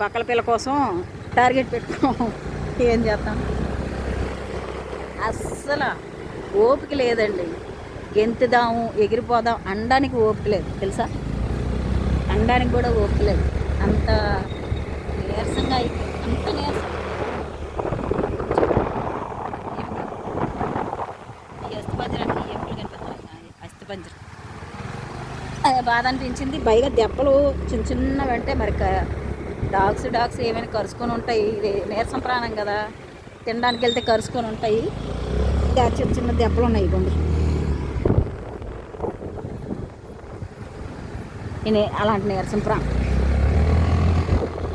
బక్కల పిల్ల కోసం టార్గెట్ పెట్టుకోం. ఏం చేస్తాం? అస్సలు ఓపిక లేదండి. గెంతుదాము ఎగిరిపోదాం అనడానికి ఓపిక లేదు. తెలుసా? అనడానికి కూడా ఓపిక లేదు. అంత నీరసంగా అయిపోయింది అంత నీరసం. ఈ అస్థిపంజరానికి ఎముకలు కనిపిస్తున్నాయి అస్థిపంజరం. అదే బాధ అనిపించింది. పైగా దెబ్బలు చిన్న చిన్నవి అంటే మరి క- డాగ్స్ డాగ్స్ ఏమైనా కరుచుకొని ఉంటాయి. ఇది నీరసం ప్రాణం కదా. తినడానికి వెళ్తే కరుచుకొని ఉంటాయి. చిన్న చిన్న దెబ్బలు ఉన్నాయి ఇవ్వండి. నేను అలాంటి నీరసం ప్రాణం.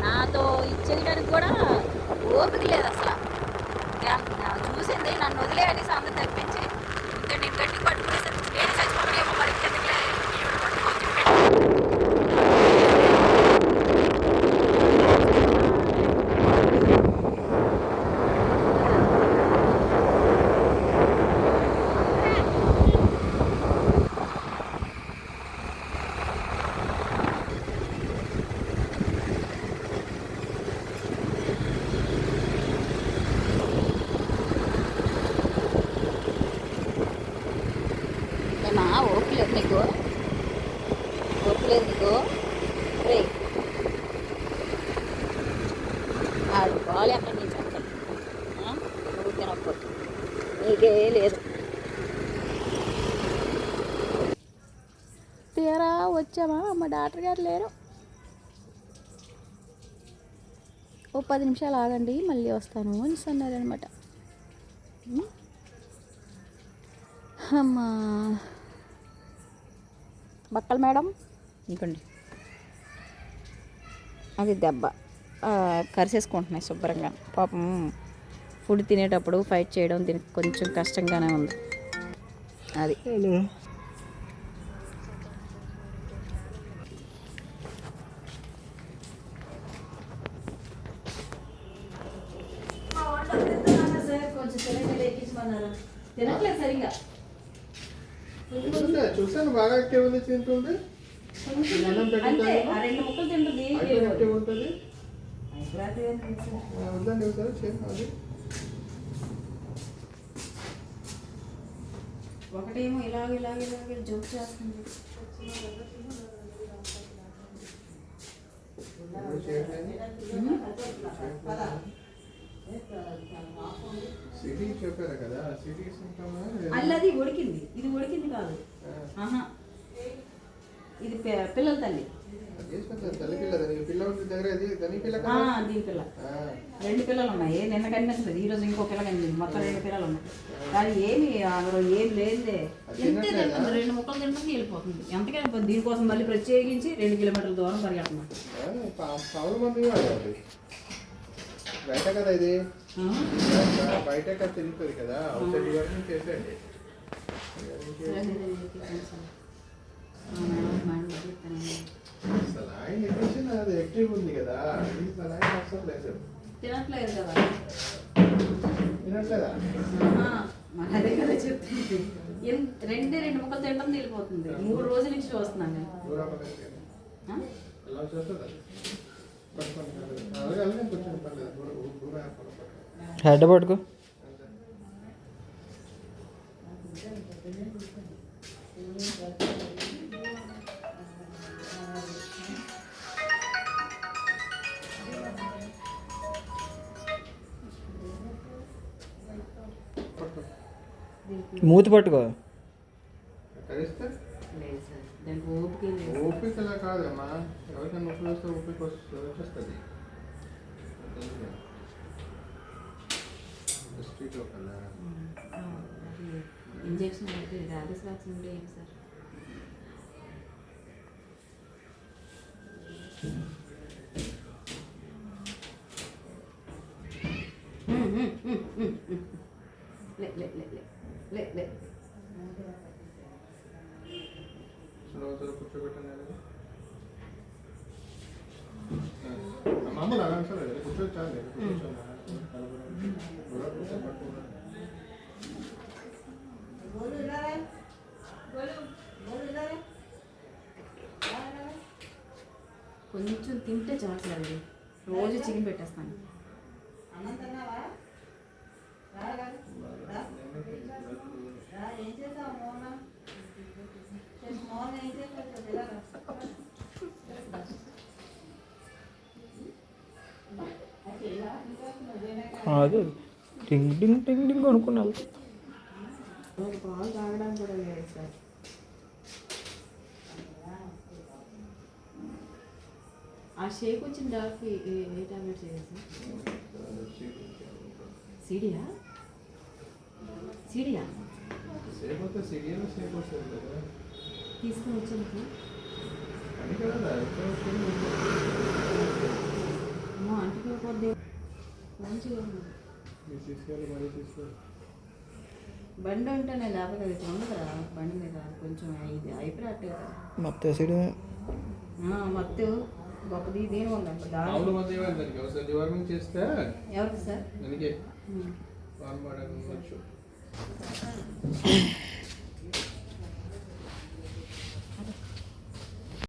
నాతో ఇచ్చేయడానికి కూడా ఓపిక లేదు అసలు. చూసింది నన్ను వదిలే అనేసి తప్పించి ఇంకా నేను గట్టి పట్టుకునేసరికి నేను చచ్చిపోతానేమో మరి కిందకి ఈవిడ పట్టుకొని లేదు ఓపిలేదు ఒప్పు లేదు నీకు. రే ఆడు బాల్ ఎక్కడ నుంచి వస్తాడు నువ్వు తినకపోతే నీకే లేదు. తీరా వచ్చామా? మా డాక్టర్ గారు లేరు. ఓ పది నిమిషాలు ఆగండి మళ్ళీ వస్తాను అని అన్నారనమాట అమ్మా. బక్కలు మేడం? ఇంకోండి అది దెబ్బ. ఆ, కరిసేసుకుంటున్నాయి శుభ్రంగా. పాపం ఫుడ్ తినేటప్పుడు ఫైట్ చేయడం దీనికి కొంచెం కష్టంగానే ఉంది. అది. తినట్లేదు సరిగా చూసాను బాగా యాక్టివ్ ఉంది తింటుంది. అన్నం అంతే పెట్టించాను ఆ రెండు ముక్కలు తింటుంది అయిపోయి యాక్టివ్ ఉంటుంది. ఒకసారి చేయండి అది. ఒకటేమో ఇలాగ ఇలాగ ఇలాగ జోక్ చేస్తుంది. చేయండి. చెప్పారు కదా అల్లది ఉడికింది. ఇది ఉడికింది కాదు. ఆహా. ఇది పిల్లల తల్లి. తల్లి పిల్ల దాని పిల్ల. రెండు పిల్లలు ఉన్నాయి. నిన్న కనిపించలేదు. ఈ రోజు ఇంకో పిల్ల కనిపించింది. మొత్తం రెండు పిల్లలు ఉన్నాయి. కానీ ఏమి అందులో ఏం లేదులే అది ఎంతే తినట్లేదా? తింటుంది? రెండు ముక్కలు తింటుంది వెళ్ళిపోతుంది. ఎంతకైనా వెళ్ళిపోతుంది. దీనికోసం మళ్ళీ ప్రత్యేకించి రెండు కిలోమీటర్ల దూరం పరిగెడుతున్నాం ఆ, పా- పావుల మంది వాడు అది బయట కదా ఇది? బయట- కదా తిరుగుతుంది కదా. అవుట్ వరకు చేసేయండి సలాయిన్ ఇంజక్షన్ అది యాక్టివ్ ఉంది కదా ఈ సలాయిన్ అవసరం లేదు. తినట్లేదు కదా? మరి అదే కదా చెప్తుంది. రెండే రెండు ముక్కలు తినడం వెళ్ళిపోతుంది మూడు రోజుల నుంచి చూస్తున్నాను నేను. హెడ్ పట్టుకో పట్టుకో. మూతి పట్టుకో కరిస్తే లేదు సార్ దానికి ఓపిక లేదు ఓపిక అలా కాదమ్మా ఎవరికైనా నొప్పి వస్తే ఓపిక వస్తుంది వచ్చేస్తుంది స్ట్రీట్లో కన్నా ఇంజక్షన్ అయితే ర్యాబిస్ వ్యాక్సిన్ ఉంటే ఏంటి సార్ లే లే లే లే లే లే స్లో స్లో కూర్చోబెట్టండి అలాగే. ఆ, మామూలు అలా అవసరం లేదు కూర్చోచ్చు చాలు కూర్చోండి కలపడం. దూరం కూర్చొని పట్టుకోండి. కొంచెం తింటే చాలు సార్ ఇది రోజు అదే టింగ్ టింగ్ టింగ్ టింగ్ అనుకున్నాను ఆ షేక్ వచ్చిన డాక్కి ఏ టాబ్లెట్స్ వేయాలి సిడియా? సిడియా? కదా తీసుకుని వచ్చేందుకు అని బండి ఉంటేనే లేకపోతే అది ఇట్లా ఉండదు కదా బండి మీద కొంచెం ఇది అయిపోయినట్టు కదా. మొత్తం సైడ్ ఆ, మత్తు గొప్పది దేని ఒకసారి డివార్మింగ్ చేస్తే ఎవరికి సార్?